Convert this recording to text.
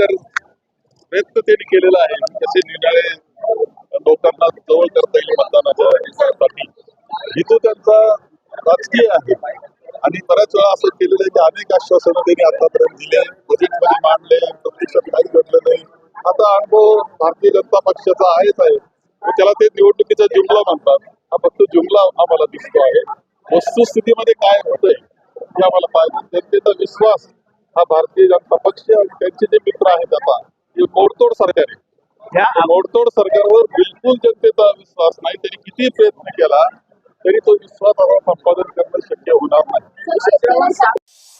तर प्रयत्न त्यांनी केलेला आहे. कसे निर्णय लोकांना जवळ करता येईल मतदानासाठी ही तो त्यांचा राजकीय आहे. आणि बऱ्याच वेळा असं केलेलं आहे की अनेक आश्वासनं त्यांनी आतापर्यंत दिले बजेटमध्ये मांडले प्रत्यक्षात काही घडलं नाही. आता अनुभव भारतीय जनता पक्षाचा आहेच आहे. त्याला ते निवडणुकीचा जुमला म्हणतात. हा फक्त जुमला आम्हाला दिसतो आहे. वस्तुस्थितीमध्ये काय होतंय हे आम्हाला पाहिजे जनतेचा विश्वास हा भारतीय जनता पक्ष आणि त्यांचे जे मित्र आहेत आता हे मोडतोड सरकार आहे. त्या मोडतोड सरकारवर बिलकुल जनतेचा विश्वास नाही त्यांनी किती प्रयत्न केला तरी तो विश्वास आता संपादन करणं शक्य होणार नाही.